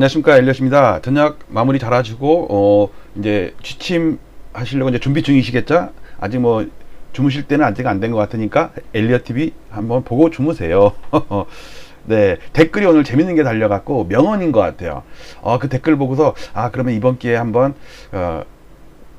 안녕하십니까 엘리엇입니다. 저녁 마무리 잘 하시고 어 이제 취침 하시려고 이제 준비 중이시겠죠? 아직 뭐 주무실 때는 아직 안 된 것 같으니까 엘리엇 TV 한번 보고 주무세요. 네 댓글이 오늘 재밌는 게 달려갖고 명언인 것 같아요. 어 그 댓글 보고서 아 그러면 이번 기회에 한번 어,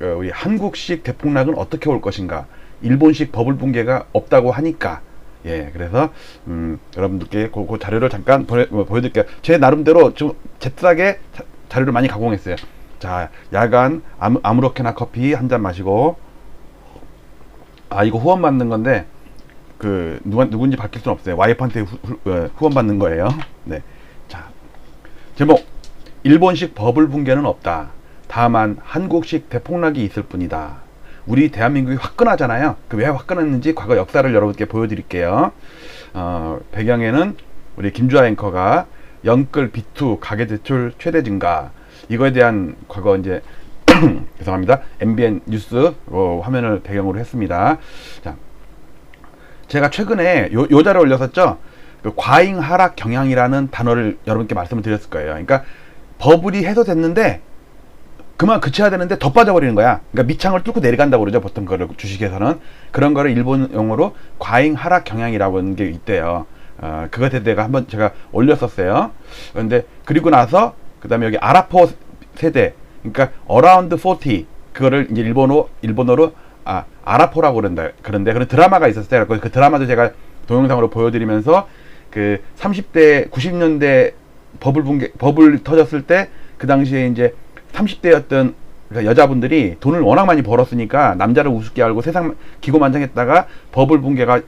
어, 우리 한국식 대폭락은 어떻게 올 것인가? 일본식 버블 붕괴가 없다고 하니까 예, 그래서 음, 여러분들께 그, 그 자료를 잠깐 보여, 뭐, 보여드릴게요. 제 나름대로 좀 제트하게 자, 자료를 많이 가공했어요. 자, 야간 아무, 아무렇게나 커피 한 잔 마시고 아 이거 후원 받는 건데 그 누가 누군지 밝힐 수는 없어요. 와이프한테 후, 후, 어, 후원 받는 거예요. 네, 자 제목 일본식 버블 붕괴는 없다. 다만 한국식 대폭락이 있을 뿐이다. 우리 대한민국이 화끈하잖아요. 그 왜 화끈했는지 과거 역사를 여러분께 보여드릴게요. 어, 배경에는 우리 김주아 앵커가 영끌 B2 가계 대출 최대 증가 이거에 대한 과거 이제 죄송합니다. MBN 뉴스 어, 화면을 배경으로 했습니다. 자, 제가 최근에 요, 요 자를 올렸었죠. 그 과잉 하락 경향이라는 단어를 여러분께 말씀을 드렸을 거예요. 그러니까 버블이 해소됐는데 그만 그쳐야 되는데 더 빠져버리는 거야. 그러니까 밑창을 뚫고 내려간다고 그러죠. 보통 그걸 주식에서는 그런 거를 일본 용어로 과잉 하락 경향이라고 하는 게 있대요. 어, 그것에 대해 한번 제가 올렸었어요. 그런데 그리고 나서 그 다음에 여기 아라포 세대, 그러니까 around 40 그거를 이제 일본어 일본어로 아 아라포라고 그런다 그런데 그런 드라마가 있었어요. 그 드라마도 제가 동영상으로 보여드리면서 그 30대 90년대 버블 붕괴 버블 터졌을 때 그 당시에 이제 30대였던 그러니까 여자분들이 돈을 워낙 많이 벌었으니까 남자를 우습게 알고 세상 기고만장했다가 버블 붕괴가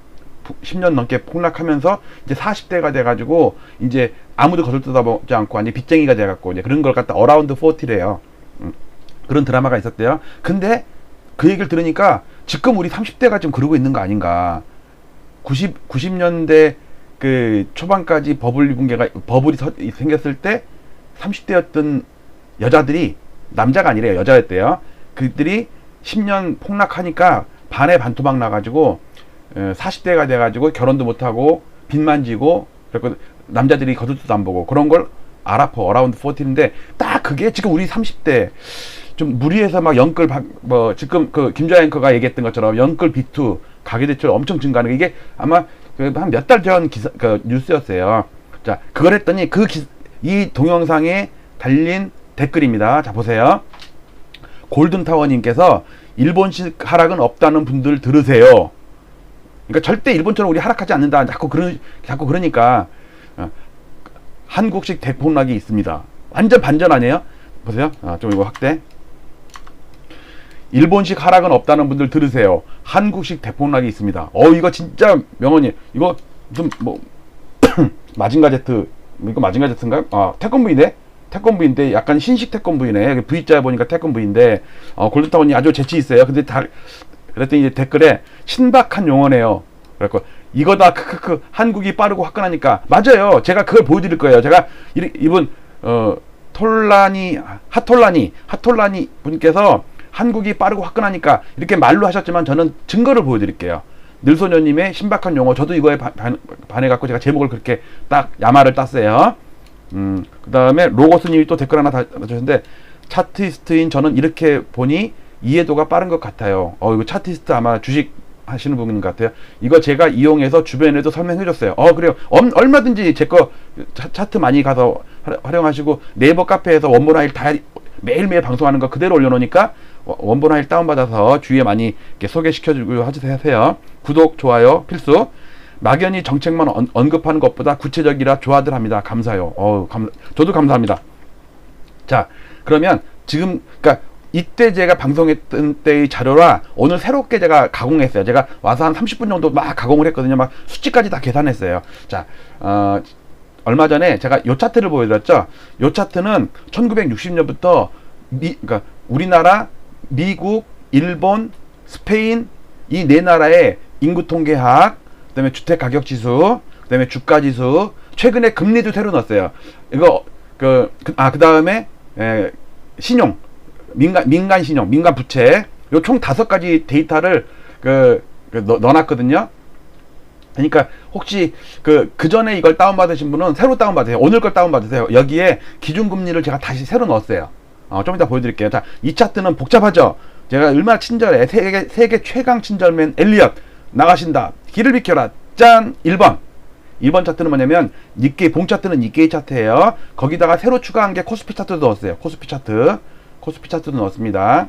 10년 넘게 폭락하면서 이제 40대가 돼가지고 이제 아무도 거들떠다보지 않고 아니 빚쟁이가 돼갖고 이제 그런 걸 갖다 어라운드 40래요. 음, 그런 드라마가 있었대요. 근데 그 얘기를 들으니까 지금 우리 30대가 좀 그러고 있는 거 아닌가. 90 90년대 그 초반까지 버블 붕괴가 버블이 생겼을 때 30대였던 여자들이 남자가 아니라 여자였대요. 그들이 10년 폭락하니까 반에 반토막 나가지고 40대가 돼가지고 결혼도 못하고 빚만 지고 그리고 남자들이 거들떠도 안 보고 그런 걸 아라포 어라운드 40인데 딱 그게 지금 우리 30대 좀 무리해서 막 연끌 뭐 지금 그 김주아 앵커가 얘기했던 것처럼 연끌 비투 가계 대출 엄청 증가하는 게 이게 아마 그한몇 달 전 기사 그 뉴스였어요. 자 그걸 했더니 그 이 동영상에 달린 댓글입니다. 자 보세요. 골든타워님께서 일본식 하락은 없다는 분들 들으세요. 그러니까 절대 일본처럼 우리 하락하지 않는다. 자꾸 그런 자꾸 그러니까 어, 한국식 대폭락이 있습니다. 완전 반전 아니에요? 보세요. 아, 좀 이거 확대. 일본식 하락은 없다는 분들 들으세요. 한국식 대폭락이 있습니다. 어 이거 진짜 명언이 이거 무슨 뭐 마징가 제트 이거 마징가 제트인가? 아 태권브인데 태권브인데 약간 신식 태권브이네. V자 보니까 태권브인데 어, 골든타운이 아주 재치 있어요. 근데 다 그랬더니 이제 댓글에 신박한 용어네요. 그래갖고 이거다 크크크 한국이 빠르고 화끈하니까 맞아요. 제가 그걸 보여드릴 거예요. 제가 이, 이분 어 톨라니 하톨라니 하톨라니 분께서 한국이 빠르고 화끈하니까 이렇게 말로 하셨지만 저는 증거를 보여드릴게요. 늘소녀님의 신박한 용어 저도 이거에 반해갖고 제가 제목을 그렇게 딱 야마를 땄어요. 음, 그 다음에 로고스님이 또 댓글 하나 달아주셨는데 차티스트인 저는 이렇게 보니 이해도가 빠른 것 같아요. 어, 이거 차티스트 아마 주식 하시는 분인 것 같아요. 이거 제가 이용해서 주변에도 설명해 줬어요. 어, 그래요. 엄, 얼마든지 제 거 차트 많이 가서 활용하시고 네이버 카페에서 원본 화일 다 매일매일 방송하는 거 그대로 올려놓으니까 원본 화일 다운받아서 주위에 많이 소개시켜주고 하세요. 구독, 좋아요 필수. 막연히 정책만 언, 급하는 것보다 구체적이라 좋아들 합니다. 감사요. 어, 감, 저도 감사합니다. 자, 그러면 지금 그러니까 이때 제가 방송했던 때의 자료라 오늘 새롭게 제가 가공했어요. 제가 와서 한 30분 정도 막 가공을 했거든요. 막 수치까지 다 계산했어요. 자, 어, 얼마 전에 제가 요 차트를 보여드렸죠. 요 차트는 1960년부터 미, 그러니까 우리나라, 미국, 일본, 스페인 이 네 나라의 인구 통계학 그다음에 주택 가격 지수, 그다음에 주가 지수, 최근에 금리도 새로 넣었어요. 이거 그아 그다음에 에, 신용 민간 민간 신용, 민간 부채 요 총 다섯 가지 데이터를 그, 그 넣, 넣어놨거든요. 그러니까 혹시 그, 그 전에 이걸 다운받으신 분은 새로 다운받으세요. 오늘 걸 다운받으세요. 여기에 기준금리를 제가 다시 새로 넣었어요. 어, 좀 이따 보여드릴게요. 자, 이 차트는 복잡하죠? 제가 얼마나 친절해. 세계, 세계 최강 친절맨 엘리엇 나가신다. 길을 비켜라. 짠! 1번. 1번 차트는 뭐냐면 니케이 봉 차트는 니케이 차트예요. 거기다가 새로 추가한 게 코스피 차트도 넣었어요. 코스피 차트. 코스피 차트도 넣었습니다.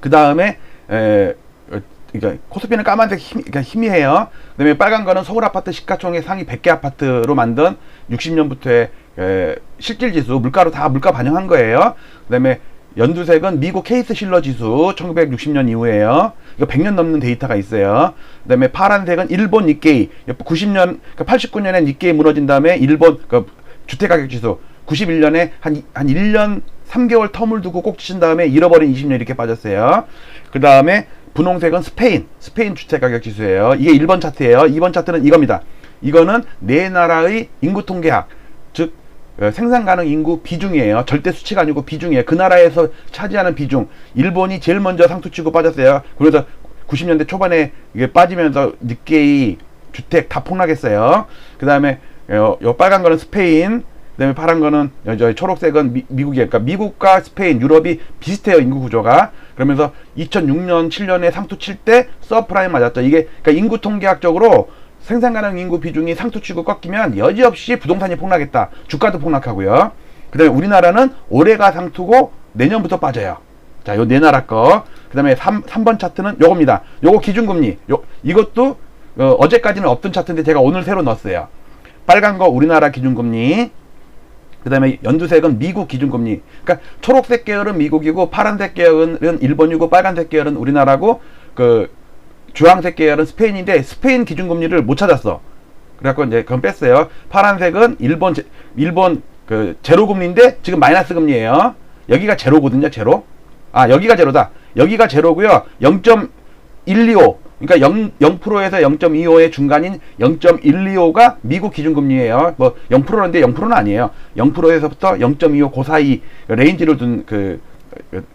그 다음에 에, 어, 그러니까 코스피는 까만색 힘, 그러니까 희미해요. 그다음에 빨간 거는 서울 아파트 시가총액 상위 100개 아파트로 만든 60년부터의 에, 실질 지수 물가로 다 물가 반영한 거예요. 그다음에 연두색은 미국 케이스 실러 지수 1960년 이후에요. 이거 100년 넘는 데이터가 있어요. 그다음에 파란색은 일본 니케이 90년 그러니까 89년에 니케이 무너진 다음에 일본 그 주택 가격 지수 91년에 한, 한 1년 3개월 텀을 두고 꼭 치신 다음에 잃어버린 20년 이렇게 빠졌어요. 그 다음에 분홍색은 스페인, 스페인 주택가격 지수예요. 이게 1번 차트예요. 2번 차트는 이겁니다. 이거는 네 나라의 인구 통계학, 즉 어, 생산 가능 인구 비중이에요. 절대 수치가 아니고 비중이에요. 그 나라에서 차지하는 비중. 일본이 제일 먼저 상투치고 빠졌어요. 그래서 90년대 초반에 이게 빠지면서 늦게이 주택 다 폭락했어요. 그 다음에 요, 요 빨간 거는 스페인, 그다음에 파란 거는 여- 저 초록색은 미, 미국이에요. 그러니까 미국과 스페인, 유럽이 비슷해요 인구 구조가. 그러면서 2006년, 7년에 상투 칠 때 서프라임 맞았죠. 이게 그러니까 인구 통계학적으로 생산 가능 인구 비중이 상투 치고 꺾이면 여지없이 부동산이 폭락했다. 주가도 폭락하고요. 그다음에 우리나라는 올해가 상투고 내년부터 빠져요. 자, 요 네 나라 거. 그다음에 3, 삼번 차트는 요겁니다. 요거 기준금리. 요 이것도 어, 어제까지는 없던 차트인데 제가 오늘 새로 넣었어요. 빨간 거 우리나라 기준금리. 그다음에 연두색은 미국 기준금리. 그러니까 초록색 계열은 미국이고 파란색 계열은 일본이고 빨간색 계열은 우리나라고 그 주황색 계열은 스페인인데 스페인 기준금리를 못 찾았어. 그래갖고 이제 그건 뺐어요. 파란색은 일본 제- 일본 그 제로 금리인데 지금 마이너스 금리예요. 여기가 제로거든요. 제로. 아 여기가 제로다. 여기가 제로고요. 0.125 그러니까 0, 0%에서 0.25의 중간인 0.125가 미국 기준금리예요. 뭐 0%인데 0%는 아니에요. 0%에서부터 0.25그 사이 레인지를 둔 그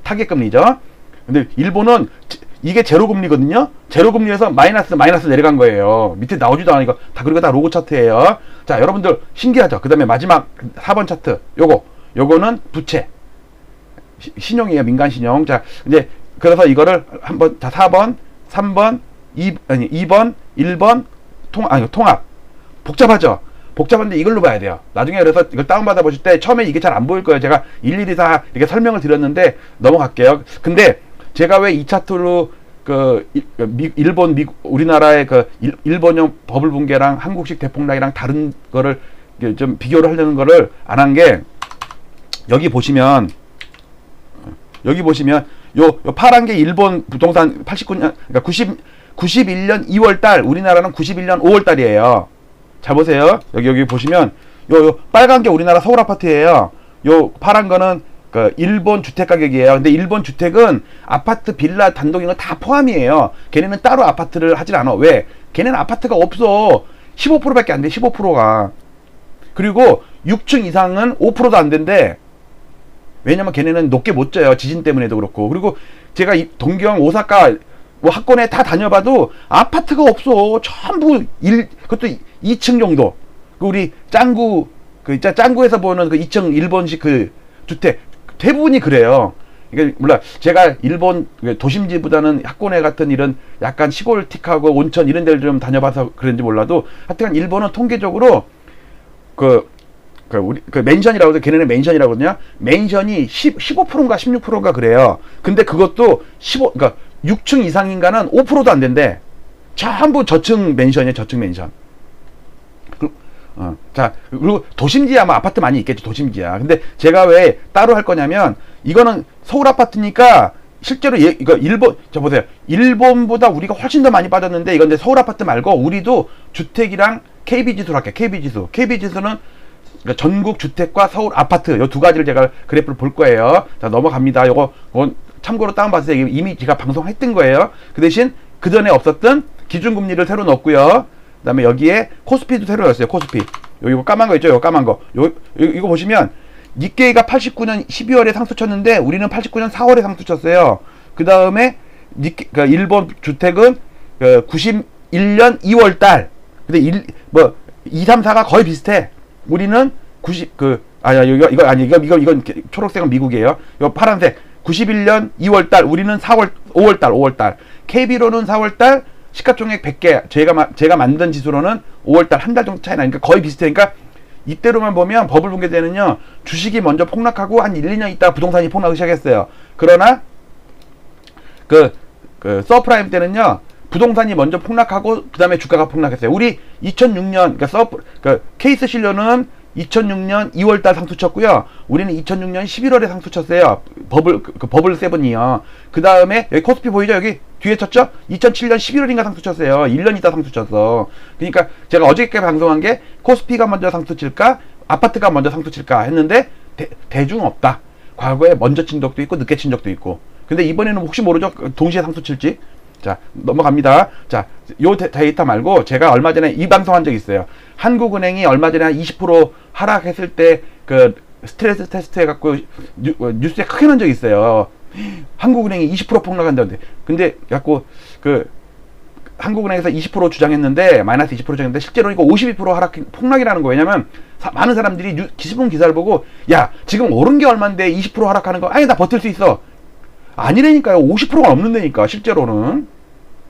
타겟 금리죠. 근데 일본은 제- 이게 제로 금리거든요. 제로 금리에서 마이너스 마이너스 내려간 거예요. 밑에 나오지도 않으니까 다 그리고 다 로고 차트예요. 자, 여러분들 신기하죠? 그 다음에 마지막 4번 차트. 요거. 요거는 부채. 시- 신용이에요. 민간 신용. 자, 이제 그래서 이거를 한번 자, 4번, 3번, 2 아니 2번, 1번 통 아니 통합. 복잡하죠? 복잡한데 이걸로 봐야 돼요. 나중에 그래서 이걸 다운받아 보실 때 처음에 이게 잘 안 보일 거예요. 제가 일일이 다 이렇게 설명을 드렸는데 넘어갈게요. 근데 제가 왜 이 차트로 그 일본 미 우리나라의 그 일, 일본형 버블 붕괴랑 한국식 대폭락이랑 다른 거를 좀 비교를 하려는 거를 안 한 게 여기 보시면 여기 보시면 요, 요 파란 게 일본 부동산 89년 그러니까 90 91년 2월 달 우리나라는 91년 5월 달이에요. 잘 보세요. 여기 여기 보시면 요, 요 빨간 게 우리나라 서울 아파트예요. 요 파란 거는 그 일본 주택 가격이에요. 근데 일본 주택은 아파트, 빌라, 단독 이런 거다 포함이에요. 걔네는 따로 아파트를 하질 않아. 왜? 걔네는 아파트가 없어. 15%밖에 안 돼. 15%가. 그리고 6층 이상은 5%도 안 된대. 왜냐면 걔네는 높게 못 져요. 지진 때문에도 그렇고. 그리고 제가 이 동경, 오사카 뭐 학원에 다 다녀봐도 아파트가 없어. 전부 일 그것도 2층 정도. 그 우리 짱구 그 있자 짱구에서 보는 그 2층 일본식 그 주택 대부분이 그래요. 이게 몰라 제가 일본 그 도심지보다는 학원에 같은 이런 약간 시골틱하고 온천 이런 데를 좀 다녀봐서 그런지 몰라도 하여튼 일본은 통계적으로 그, 그 우리 그 맨션이라고 해서 걔네는 맨션이라고 하거든요. 맨션이 10, 15%인가 16%인가 그래요. 근데 그것도 15 그러니까 6층 이상인가는 5%도 안 된대. 전부 저층 맨션이에요. 저층 맨션. 그, 어, 자, 그리고 도심지야 아마 아파트 많이 있겠죠. 도심지야. 근데 제가 왜 따로 할 거냐면 이거는 서울 아파트니까 실제로 얘, 이거 일본 저 보세요. 일본보다 우리가 훨씬 더 많이 빠졌는데 이건 이제 서울 아파트 말고 우리도 주택이랑 KB 지수로 할게요. KB 지수. KB 지수는 그러니까 전국 주택과 서울 아파트 요 두 가지를 제가 그래프를 볼 거예요. 자 넘어갑니다. 요거 그건 참고로 다운받으세요. 이미 제가 방송했던 거예요. 그 대신 그 전에 없었던 기준금리를 새로 넣었고요. 그 다음에 여기에 코스피도 새로 넣었어요. 코스피. 요 이거 까만 거 있죠? 요 까만 거. 요, 요 이거 보시면 니케이가 89년 12월에 상수 쳤는데 우리는 89년 4월에 상수 쳤어요. 그 다음에 니케 그 일본 주택은 그 91년 91년 2월 달. 근데 1, 뭐, 2, 3, 4가 거의 비슷해. 우리는 90, 그, 아야, 이거, 이거, 아니, 이거, 이거, 이건 초록색은 미국이에요. 이거 파란색. 91년 2월 달. 우리는 4월, 5월 달, 5월 달. KB로는 4월 달. 시가총액 100개. 제가, 마- 제가 만든 지수로는 5월 달 한 달 정도 차이 나니까 거의 비슷해. 그러니까 이때로만 보면 버블 붕괴 때는요. 주식이 먼저 폭락하고 한 1, 2년 있다가 부동산이 폭락을 시작했어요. 그러나 그, 그 서프라임 때는요 부동산이 먼저 폭락하고 그 다음에 주가가 폭락했어요. 우리 2006년 그러니까 서프 그 케이스 실료는 2006년 2월달 상투 쳤고요. 우리는 2006년 11월에 상투 쳤어요. 버블 그, 그 버블 세븐이요. 그 다음에 여기 코스피 보이죠? 여기 뒤에 쳤죠? 2007년 11월인가 상투 쳤어요. 1년 있다 상투 쳤어. 그러니까 제가 어저께 방송한 게 코스피가 먼저 상투 칠까? 아파트가 먼저 상투 칠까 했는데 대, 대중 없다. 과거에 먼저 친 적도 있고 늦게 친 적도 있고. 근데 이번에는 혹시 모르죠? 동시에 상투 칠지. 자, 넘어갑니다. 자, 요 데- 데이터 말고 제가 얼마 전에 이 방송 한 적 있어요. 한국은행이 얼마 전에 한 20% 하락했을 때 그 스트레스 테스트 해갖고 뉴, 어, 뉴스에 크게 난 적이 있어요. 한국은행이 20% 폭락한다는데. 근데 갖고 그 한국은행에서 20% 주장했는데 마이너스 20% 주장했는데 실제로 이거 52% 하락 폭락이라는 거예요. 왜냐면 사- 많은 사람들이 뉴, 기시본 기사를 보고 야 지금 오른 게 얼마인데 20% 하락하는 거 아니 나 버틸 수 있어. 아니라니까요. 50%가 넘는다니까 실제로는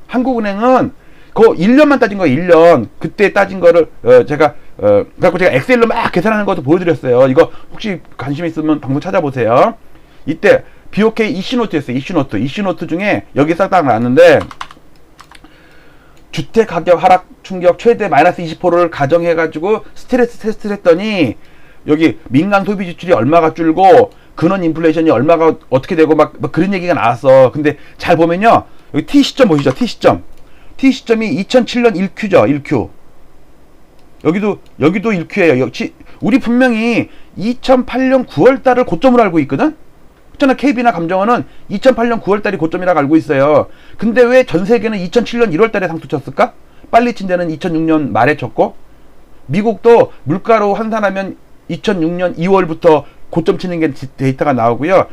한국은행은 그 1년만 따진 거예요. 1년 그때 따진 거를 어, 제가 어 그래갖고 제가 엑셀로 막 계산하는 것도 보여드렸어요. 이거 혹시 관심 있으면 방송 찾아보세요. 이때 BOK 이슈노트였어요. 이슈노트 이슈노트 중에 여기 싹 딱 나왔는데 주택 가격 하락 충격 최대 마이너스 20%를 가정해가지고 스트레스 테스트를 했더니 여기 민간 소비 지출이 얼마가 줄고 근원 인플레이션이 얼마가 어떻게 되고 막, 막 그런 얘기가 나왔어. 근데 잘 보면요. 여기 T 시점 보시죠. T 시점. T 시점이 2007년 1Q죠. 1Q. 여기도 여기도 1Q예요. 역시 우리 분명히 2008년 9월 달을 고점으로 알고 있거든. 그렇잖아. KB나 감정원은 2008년 9월 달이 고점이라고 알고 있어요. 근데 왜 전 세계는 2007년 1월 달에 상투 쳤을까? 빨리 친 데는 2006년 말에 쳤고 미국도 물가로 환산하면 2006년 2월부터 고점 치는 게 지- 데이터가 나오고요.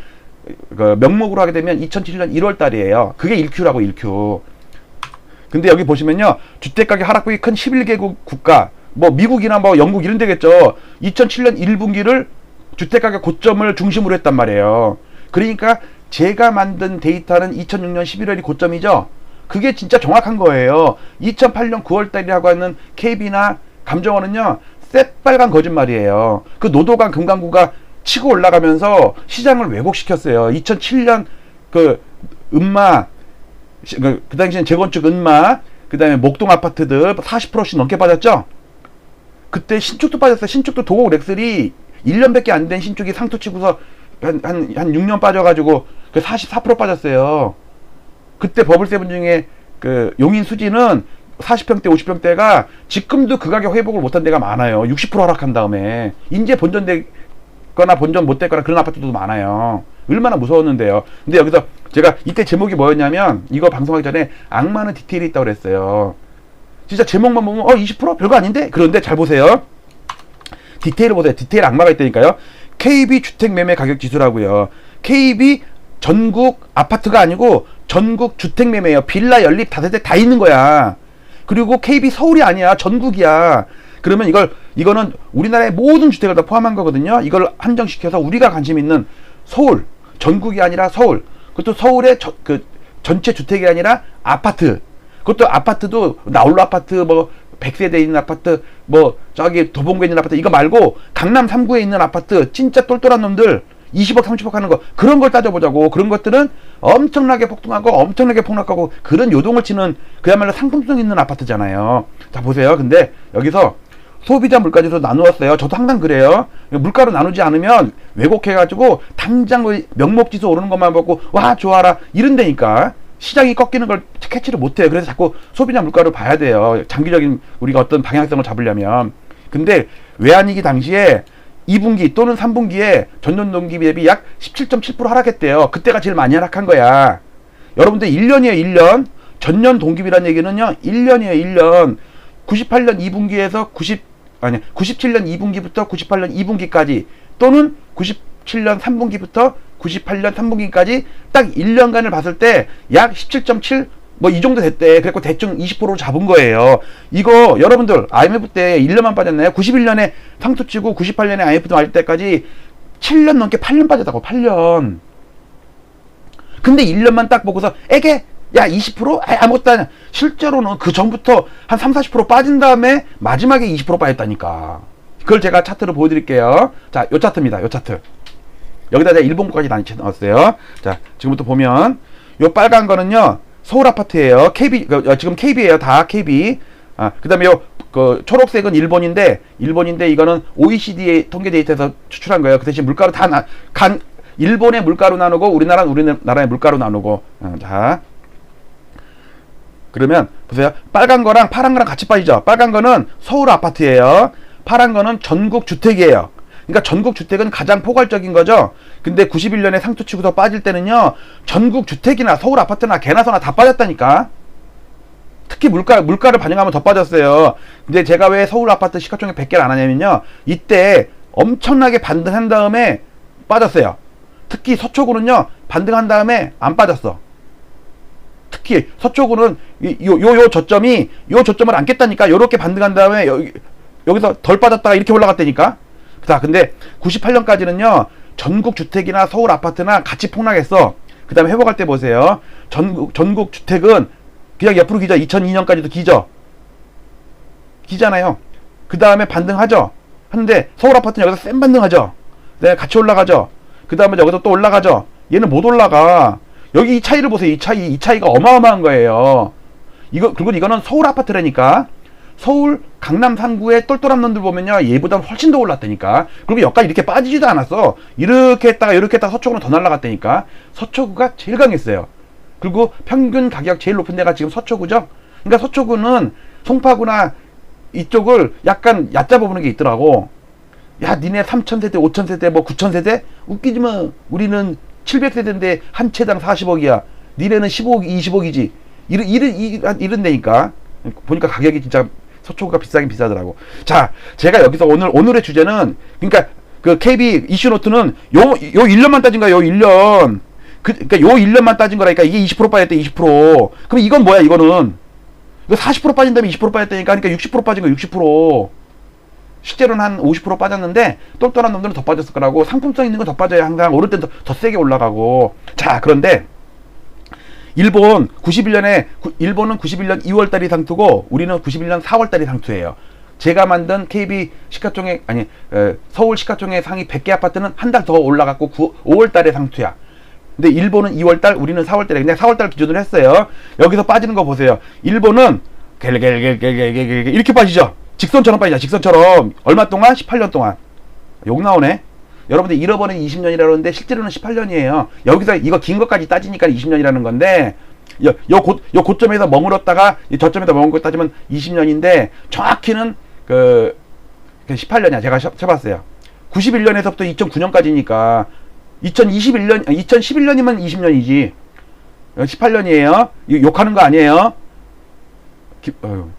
그 명목으로 하게 되면 2007년 1월 달이에요. 그게 1Q라고 1Q. 근데 여기 보시면요. 주택가격 하락폭이 큰 11개국 국가, 뭐 미국이나 뭐 영국 이런 데겠죠. 2007년 1분기를 주택가격 고점을 중심으로 했단 말이에요. 그러니까 제가 만든 데이터는 2006년 11월이 고점이죠. 그게 진짜 정확한 거예요. 2008년 9월 달이라고 하는 KB나 감정원은요. 새빨간 거짓말이에요. 그 노도강 금강구가 치고 올라가면서 시장을 왜곡시켰어요. 2007년 그 음마 시- 그, 그 당시엔 재건축 은마 그 다음에 목동 아파트들 40%씩 넘게 빠졌죠? 그때 신축도 빠졌어요. 신축도 도곡 렉슬이 1년밖에 안 된 신축이 상투 치고서 한, 한, 한 6년 빠져가지고 그 44% 빠졌어요. 그때 버블세븐 중에 그 용인 수지는 40평대 50평대가 지금도 그 가격 회복을 못한 데가 많아요. 60% 하락한 다음에. 이제 본전되 거나 본전 못 됐거나 그런 아파트도 많아요. 얼마나 무서웠는데요. 근데 여기서 제가 이때 제목이 뭐였냐면 이거 방송하기 전에 악마는 디테일이 있다고 그랬어요. 진짜 제목만 보면 어 20% 별거 아닌데? 그런데 잘 보세요. 디테일을 보세요. 디테일 악마가 있다니까요. KB 주택 매매 가격 지수라고요. KB 전국 아파트가 아니고 전국 주택 매매예요. 빌라 연립 다세대 다 있는 거야. 그리고 KB 서울이 아니야. 전국이야. 그러면 이걸 이거는 우리나라의 모든 주택을 다 포함한 거거든요. 이걸 한정시켜서 우리가 관심 있는 서울 전국이 아니라 서울 그것도 서울의 저- 그 전체 주택이 아니라 아파트. 그것도 아파트도 나홀로 아파트 뭐 100세대 있는 아파트 뭐 저기 도봉구에 있는 아파트 이거 말고 강남 3구에 있는 아파트 진짜 똘똘한 놈들 20억 30억 하는 거 그런 걸 따져보자고. 그런 것들은 엄청나게 폭등하고 엄청나게 폭락하고 그런 요동을 치는 그야말로 상품성 있는 아파트잖아요. 자 보세요. 근데 여기서 소비자 물가지수 나누었어요 저도 항상 그래요 물가로 나누지 않으면 왜곡해가지고 당장 그 명목지수 오르는 것만 보고 와 좋아라 이런다니까 시장이 꺾이는 걸 캐치를 못해요 그래서 자꾸 소비자 물가를 봐야 돼요 장기적인 우리가 어떤 방향성을 잡으려면 근데 외환위기 당시에 2분기 또는 3분기에 전년 동기 대비 약 17.7% 하락했대요. 그때가 제일 많이 하락한 거야. 여러분들 1년이에요, 1년. 전년 동기비란 얘기는요, 1년이에요, 1년. 98년 2분기에서 90, 아니, 97년 2분기부터 98년 2분기까지 또는 97년 3분기부터 98년 3분기까지 딱 1년간을 봤을 때 약 17.7, 뭐 이 정도 됐대. 그래갖고 대충 20%로 잡은 거예요. 이거 여러분들 IMF 때 1년만 빠졌나요? 91년에 상투 치고 98년에 IMF 맞을 때까지 7년 넘게 8년 빠졌다고 8년. 근데 1년만 딱 보고서 에게 야 20%? 아, 아무것도 아니야. 실제로는 그 전부터 한 3, 40% 빠진 다음에 마지막에 20% 빠졌다니까. 그걸 제가 차트를 보여드릴게요. 자, 요 차트입니다. 요 차트. 여기다 제가 일본까지 나뉘쳐 넣었어요. 자, 지금부터 보면 요 빨간 거는요. 서울 아파트예요. KB 그, 어, 지금 KB예요. 다 KB. 아, 그다음에 요 그 초록색은 일본인데 일본인데 이거는 OECD 통계 데이터에서 추출한 거예요. 그 대신 물가로 다 나, 간 일본의 물가로 나누고 우리나라는 우리나라의 물가로 나누고. 어, 자. 그러면 보세요. 빨간 거랑 파란 거랑 같이 빠지죠. 빨간 거는 서울 아파트예요. 파란 거는 전국 주택이에요. 그러니까 전국 주택은 가장 포괄적인 거죠. 근데 91년에 상투 치고서 빠질 때는요. 전국 주택이나 서울 아파트나 개나 소나 다 빠졌다니까. 특히 물가 물가를 반영하면 더 빠졌어요. 근데 제가 왜 서울 아파트 시가총액 100개를 안 하냐면요. 이때 엄청나게 반등한 다음에 빠졌어요. 특히 서초구는요. 반등한 다음에 안 빠졌어. 특히 서초구는 요 요 요 저점이 요 저점을 안 깼다니까. 요렇게 반등한 다음에 여기 여기서 덜 빠졌다가 이렇게 올라갔다니까. 자, 근데 98년까지는요. 전국 주택이나 서울 아파트나 같이 폭락했어. 그 다음에 회복할 때 보세요. 전국 전국 주택은 그냥 옆으로 기죠. 2002년까지도 기죠. 기잖아요. 그 다음에 반등하죠. 하는데 서울 아파트는 여기서 센 반등하죠. 네, 같이 올라가죠. 그 다음에 여기서 또 올라가죠. 얘는 못 올라가. 여기 이 차이를 보세요. 이 차이, 이 차이가 어마어마한 거예요. 이거 그리고 이거는 서울 아파트라니까. 서울 강남 상구의 똘똘한 놈들 보면요 얘보다 훨씬 더 올랐다니까. 그리고 여기까지 이렇게 빠지지도 않았어. 이렇게 했다가 이렇게 했다가 서초구는 더 날라갔다니까. 서초구가 제일 강했어요. 그리고 평균 가격 제일 높은 데가 지금 서초구죠? 그러니까 서초구는 송파구나 이쪽을 약간 얕잡아 보는 게 있더라고. 야 니네 3천세대 5천세대 뭐 9천세대? 웃기지 마. 우리는 700세대인데 한 채당 40억이야 니네는 15억 20억이지 이런 이런 이런 데니까 보니까 가격이 진짜 서초구가 비싸긴 비싸더라고. 자, 제가 여기서 오늘 오늘의 주제는 그러니까 그 KB 이슈노트는 요 요 1년만 따진 거야. 요 1년. 그 그러니까 요 1년만 따진 거라니까 이게 20% 빠졌대 20%. 그럼 이건 뭐야? 이거는 이거 40% 빠진 다음에 20% 빠졌다니까 그러니까 60% 빠진 거 60%. 실제로는 한 50% 빠졌는데 똘똘한 놈들은 더 빠졌을 거라고 상품성 있는 건 더 빠져야 항상 오를 때는 더, 더 세게 올라가고 자 그런데 일본 91년에 일본은 91년 2월 달이 상투고 우리는 91년 4월 달이 상투예요. 제가 만든 KB 시가총액 아니 에, 서울 시가총액 상위 100개 아파트는 한 달 더 올라갔고 9, 5월 달에 상투야. 근데 일본은 2월 달, 우리는 4월 달에 그냥 4월 달 기준으로 했어요. 여기서 빠지는 거 보세요. 일본은 이렇게 빠지죠. 직선처럼 빠지죠. 직선처럼 얼마 동안? 18년 동안. 욕 나오네. 여러분들 잃어버린 20년이라고 하는데 실제로는 18년이에요. 여기서 이거 긴 것까지 따지니까 20년이라는 건데 요, 요, 고, 요 고점에서 머물었다가 저점에서 거 따지면 20년인데 정확히는 그 18년이야. 제가 쳐봤어요. 91년에서부터 2009년까지니까 2021년, 2011년이면 20년이지. 18년이에요. 욕하는 거 아니에요. 기, 어휴.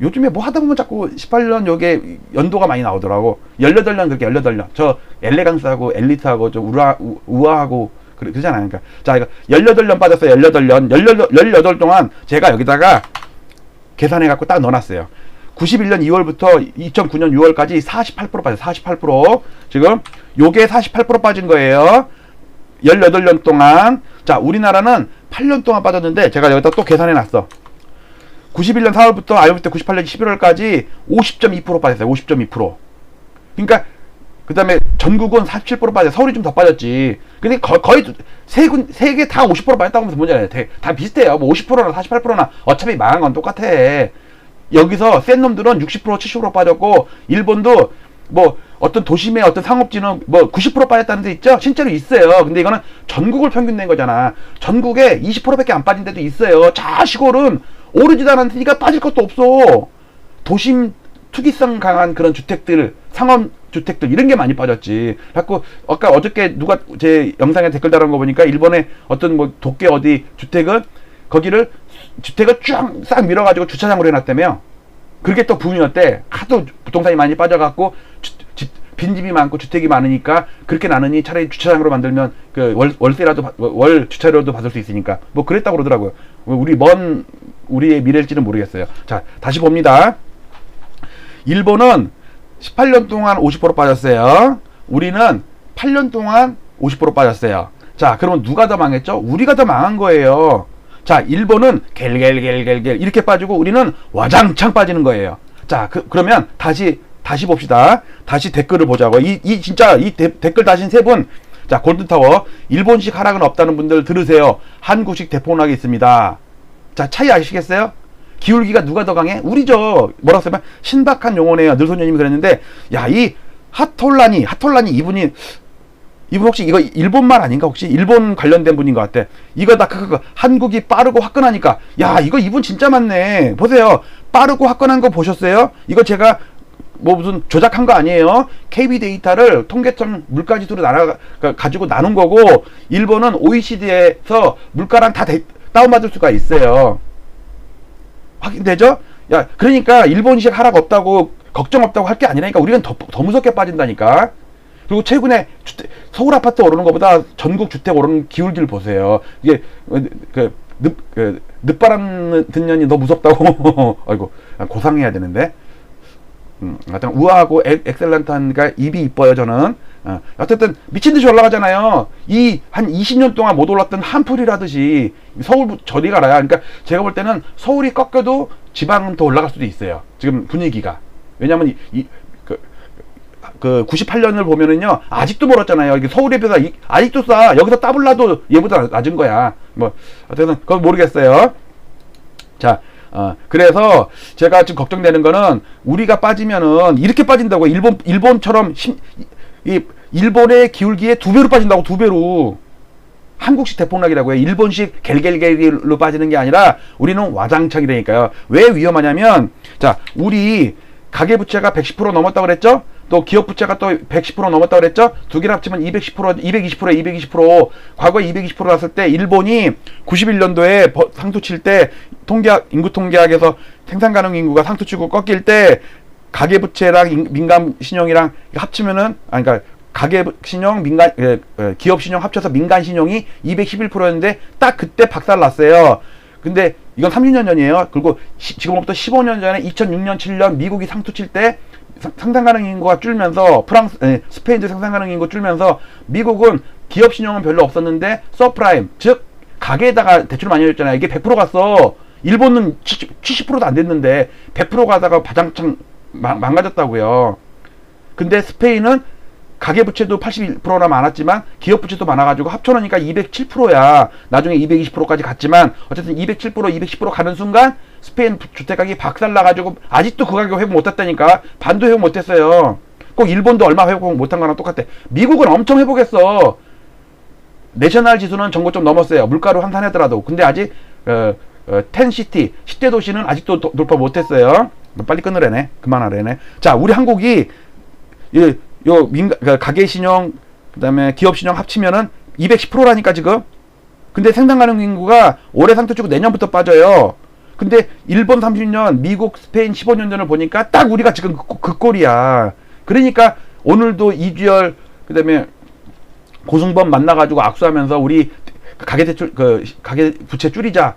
요즘에 뭐 하다 보면 자꾸 18년 요게 연도가 많이 나오더라고. 18년 그렇게 18년. 저 엘레강스하고 엘리트하고 좀 우아, 우아하고 그러, 그러잖아요. 그러니까 자, 이거 18년 빠졌어요. 18년. 18, 18 동안 제가 여기다가 계산해 갖고 딱 넣어 놨어요. 91년 2월부터 2009년 6월까지 48% 빠져. 48%. 지금 요게 48% 빠진 거예요. 18년 동안. 자, 우리나라는 8년 동안 빠졌는데 제가 여기다 또 계산해 놨어. 91년 4월부터 IMF 때 98년 11월까지 50.2% 빠졌어요. 50.2%. 그러니까 그 다음에 전국은 47% 빠져. 서울이 좀 더 빠졌지. 근데 거, 거의 세군세 개 다 50% 빠졌다고 하면서 뭔지 알아요? 다 비슷해요. 뭐 50%나 48%나 어차피 망한 건 똑같아. 여기서 센 놈들은 60% 70% 빠졌고 일본도 뭐 어떤 도심의 어떤 상업지는 뭐 90% 빠졌다는 데 있죠? 실제로 있어요. 근데 이거는 전국을 평균 낸 거잖아. 전국에 20%밖에 안 빠진 데도 있어요. 자, 시골은 오르지도 않았으니까 빠질 것도 없어. 도심 투기성 강한 그런 주택들, 상업 주택들 이런 게 많이 빠졌지. 자꾸 아까 어저께 누가 제 영상에 댓글 달은 거 보니까 일본의 어떤 뭐 도쿄 어디 주택은 거기를 주택을 쫙싹 밀어가지고 주차장으로 해놨다며. 그게 또 붐이었대. 하도 부동산이 많이 빠져갖고 주, 집, 빈집이 많고 주택이 많으니까 그렇게 나느니 차라리 주차장으로 만들면 그 월, 월세라도 월 주차료도 받을 수 있으니까 뭐 그랬다고 그러더라고요. 우리 먼 우리의 미래일지는 모르겠어요. 자, 다시 봅니다. 일본은 18년 동안 50% 빠졌어요. 우리는 8년 동안 50% 빠졌어요. 자, 그러면 누가 더 망했죠? 우리가 더 망한 거예요. 자, 일본은 겔겔겔겔겔 이렇게 빠지고 우리는 와장창 빠지는 거예요. 자, 그, 그러면 다시 다시 봅시다. 다시 댓글을 보자고. 이, 이 진짜 이 데- 댓글 다신 세 분. 자, 골든타워. 일본식 하락은 없다는 분들 들으세요. 한국식 대폭락이 있습니다. 자, 차이 아시겠어요? 기울기가 누가 더 강해? 우리죠. 뭐라고 쓰면 신박한 용어네요. 늘소녀님이 그랬는데, 야, 이 하톨라니, 하톨라니 이분이 이분 혹시 이거 일본말 아닌가 혹시 일본 관련된 분인 것 같아. 이거 다그 한국이 빠르고 화끈하니까 야 이거 이분 진짜 맞네. 보세요. 빠르고 화끈한 거 보셨어요? 이거 제가 뭐 무슨 조작한 거 아니에요. KB 데이터를 통계청 물가지수로 나눠 가- 가지고 나눈 거고 일본은 OECD에서 물가랑 다 데- 다운받을 수가 있어요. 확인되죠? 야 그러니까 일본식 하락 없다고 걱정 없다고 할 게 아니라니까 우리는 더, 더 무섭게 빠진다니까. 그리고 최근에 주택, 서울 아파트 오르는 것보다 전국 주택 오르는 기울기를 보세요. 이게 어, 그 늦, 그, 늦바람 듣년이더 무섭다고. 아이고 고상해야 되는데. 음, 하여튼 우아하고 엑, 엑셀런트한가 입이 이뻐요 저는. 어, 어쨌든 미친 듯이 올라가잖아요. 이 한 20년 동안 못 올랐던 한풀이라듯이 서울 저리 가라야. 그러니까 제가 볼 때는 서울이 꺾여도 지방은 더 올라갈 수도 있어요. 지금 분위기가. 왜냐면 이, 이 그, 그 98년을 보면은요 아직도 멀었잖아요. 이게 서울에 비해서 이- 아직도 싸. 여기서 따블라도 얘보다 낮은 거야. 뭐 어쨌든 그건 모르겠어요. 자, 어, 그래서 제가 지금 걱정되는 거는 우리가 빠지면은 이렇게 빠진다고 일본 일본처럼 심, 이 일본의 기울기에 두 배로 빠진다고 두 배로 한국식 대폭락이라고 해요. 일본식 겔겔겔로 빠지는 게 아니라 우리는 와장창이라니까요. 왜 위험하냐면 자, 우리 가계 부채가 110% 넘었다고 그랬죠? 또 기업 부채가 또 110% 넘었다고 그랬죠? 두 개를 합치면 210%, 220%에 220%. 과거에 220% 났을 때 일본이 91년도에 상투 칠 때 통계학 인구 통계학에서 생산 가능 인구가 상투 치고 꺾일 때 가계 부채랑 인- 민간 신용이랑 합치면은 아 그러니까 가계 신용 민간 예, 예, 기업 신용 합쳐서 민간 신용이 211%였는데 딱 그때 박살 났어요. 근데 이건 30년 전이에요. 그리고 시- 지금부터 15년 전에 2006년 7년 미국이 상투 칠 때 상상 가능 인구가 줄면서 프랑스 예, 스페인도 상상 가능 인구 줄면서 미국은 기업 신용은 별로 없었는데 서프라임 즉 가게에다가 대출 많이 해줬잖아요. 이게 100% 갔어. 일본은 70, 70%도 안 됐는데 100% 가다가 바장창 망- 망가졌다고요. 근데 스페인은 가계 부채도 81%나 많았지만 기업 부채도 많아가지고 합쳐놓으니까 207%야. 나중에 220%까지 갔지만 어쨌든 207% 210% 가는 순간 스페인 부- 주택 가격이 박살나가지고 아직도 그 가격 회복 못했다니까. 반도 회복 못했어요. 꼭 일본도 얼마 회복 못한 거랑 똑같아. 미국은 엄청 회복했어. 내셔널 지수는 전고점 넘었어요. 물가로 환산하더라도. 근데 아직 어, 어, 텐시티 10대 도시는 아직도 도- 돌파 못했어요. 빨리 끊으래네. 그만하래네. 자, 우리 한국이 이, 요 민가 그 가계 신용 그다음에 기업 신용 합치면은 210%라니까 지금. 근데 생산 가능 인구가 올해 상투 치고 내년부터 빠져요. 근데 일본 30년, 미국, 스페인 15년 전을 보니까 딱 우리가 지금 그, 그 꼴이야. 그러니까 오늘도 이주열 그다음에 고승범 만나가지고 악수하면서 우리 가계 대출 그 가계 부채 줄이자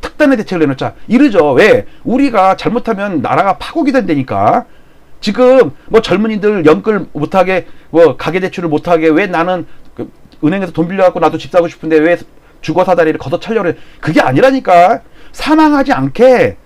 특단의 대책을 내놓자 이러죠. 왜? 우리가 잘못하면 나라가 파국이 된다니까. 지금 뭐 젊은이들 연끌 못하게 뭐 가계 대출을 못하게 왜 나는 그 은행에서 돈 빌려갖고 나도 집 사고 싶은데 왜 주거 사다리를 걷어차려고 해? 그게 아니라니까. 사망하지 않게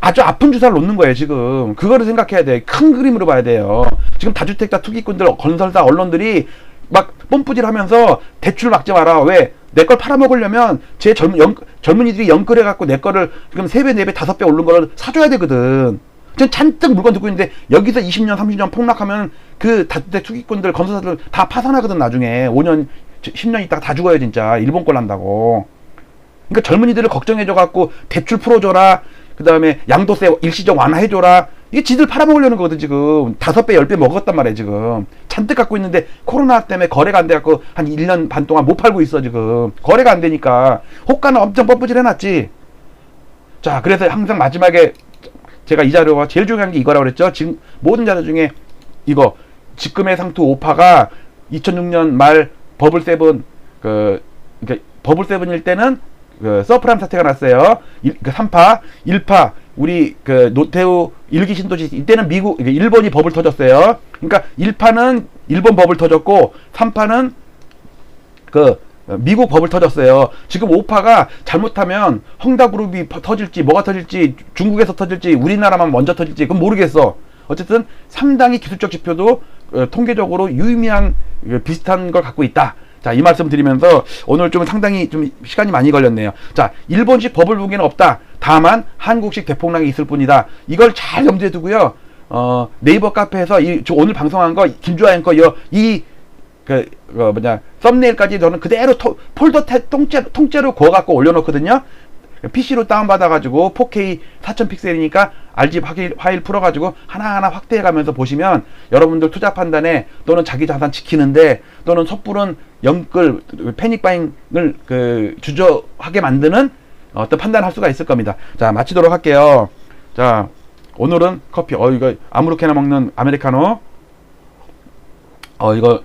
아주 아픈 주사를 놓는 거예요 지금. 그거를 생각해야 돼 큰 그림으로 봐야 돼요. 지금 다주택자 투기꾼들 건설사 언론들이 막 뽐뿌질하면서 대출 막지 마라. 왜? 내 걸 팔아먹으려면 제 젊은 연, 젊은이들이 연끌해 갖고 내 거를 지금 세배 네 배 다섯 배 오른 거를 사줘야 되거든 지금 잔뜩 물건 듣고 있는데 여기서 20년 30년 폭락하면 그 다주택 투기꾼들 건설사들 다 파산하거든 나중에. 5년 10년 있다가 다 죽어요 진짜. 일본 걸 난다고. 그러니까 젊은이들을 걱정해줘 갖고 대출 풀어줘라. 그 다음에 양도세 일시적 완화해줘라. 이게 지들 팔아먹으려는 거거든 지금. 다섯 배 열 배 먹었단 말이야 지금. 잔뜩 갖고 있는데 코로나 때문에 거래가 안 돼갖고 한 1년 반 동안 못 팔고 있어 지금. 거래가 안 되니까. 호가는 엄청 뻔뿌질 해놨지. 자 그래서 항상 마지막에 제가 이 자료가 제일 중요한 게 이거라고 그랬죠 지금 모든 자료 중에 이거 직금의 상투 오파가 2006년 말 버블 세븐 그 그러니까 버블 세븐일 때는 그 서프라임 사태가 났어요. 일, 그 3파, 1파 우리 그 노태우 일기 신도시 이때는 미국 일본이 법을 터졌어요. 그러니까 1파는 일본 법을 터졌고 3파는 그 미국 법을 터졌어요. 지금 5파가 잘못하면 헝다그룹이 퍼- 터질지 뭐가 터질지 중국에서 터질지 우리나라만 먼저 터질지 그건 모르겠어. 어쨌든 상당히 기술적 지표도 어, 통계적으로 유의미한 어, 비슷한 걸 갖고 있다. 자, 이 말씀 드리면서 오늘 좀 상당히 좀 시간이 많이 걸렸네요. 자, 일본식 버블 붕괴는 없다. 다만 한국식 대폭락이 있을 뿐이다. 이걸 잘 염두에 두고요. 어, 네이버 카페에서 이, 저 오늘 방송한 거 김주아 앵커 이, 이 그, 그 뭐냐 썸네일까지 저는 그대로 토- 폴더 태, 통째, 통째로 구워갖고 올려놓거든요. PC로 다운받아가지고 4K 4000 픽셀이니까 RGB 파일, 파일 풀어가지고 하나하나 확대해가면서 보시면 여러분들 투자 판단에 또는 자기 자산 지키는데 또는 섣부른 영끌 패닉 바잉을 그 주저하게 만드는 어떤 판단을 할 수가 있을 겁니다. 자 마치도록 할게요. 자 오늘은 커피 어 이거 아무렇게나 먹는 아메리카노 어 이거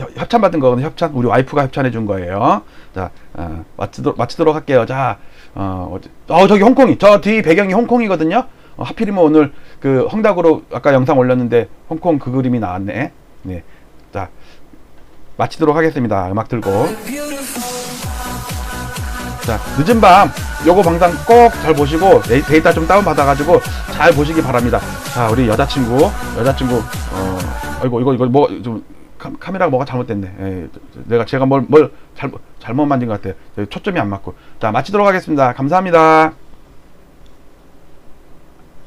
협- 협찬 받은 거거든요. 협찬 우리 와이프가 협찬해 준 거예요. 자 어, 마치도록 마치도록 할게요. 자 어, 어 저기 홍콩이 저 뒤 배경이 홍콩이거든요. 어, 하필이면 오늘 그 헝닭으로 아까 영상 올렸는데 홍콩 그 그림이 나왔네. 네. 자 마치도록 하겠습니다. 음악 들고. 자 늦은 밤 요거 방송 꼭 잘 보시고 데- 데이터 좀 다운 받아가지고 잘 보시기 바랍니다. 자 우리 여자친구 여자친구 어 아이고 이거 이거 뭐 좀 카메라가 뭐가 잘못됐네. 예, 저- 저- 내가 제가 뭘 뭘 잘못 잘못 만진 것 같아요. 초점이 안 맞고. 자 마치도록 하겠습니다. 감사합니다.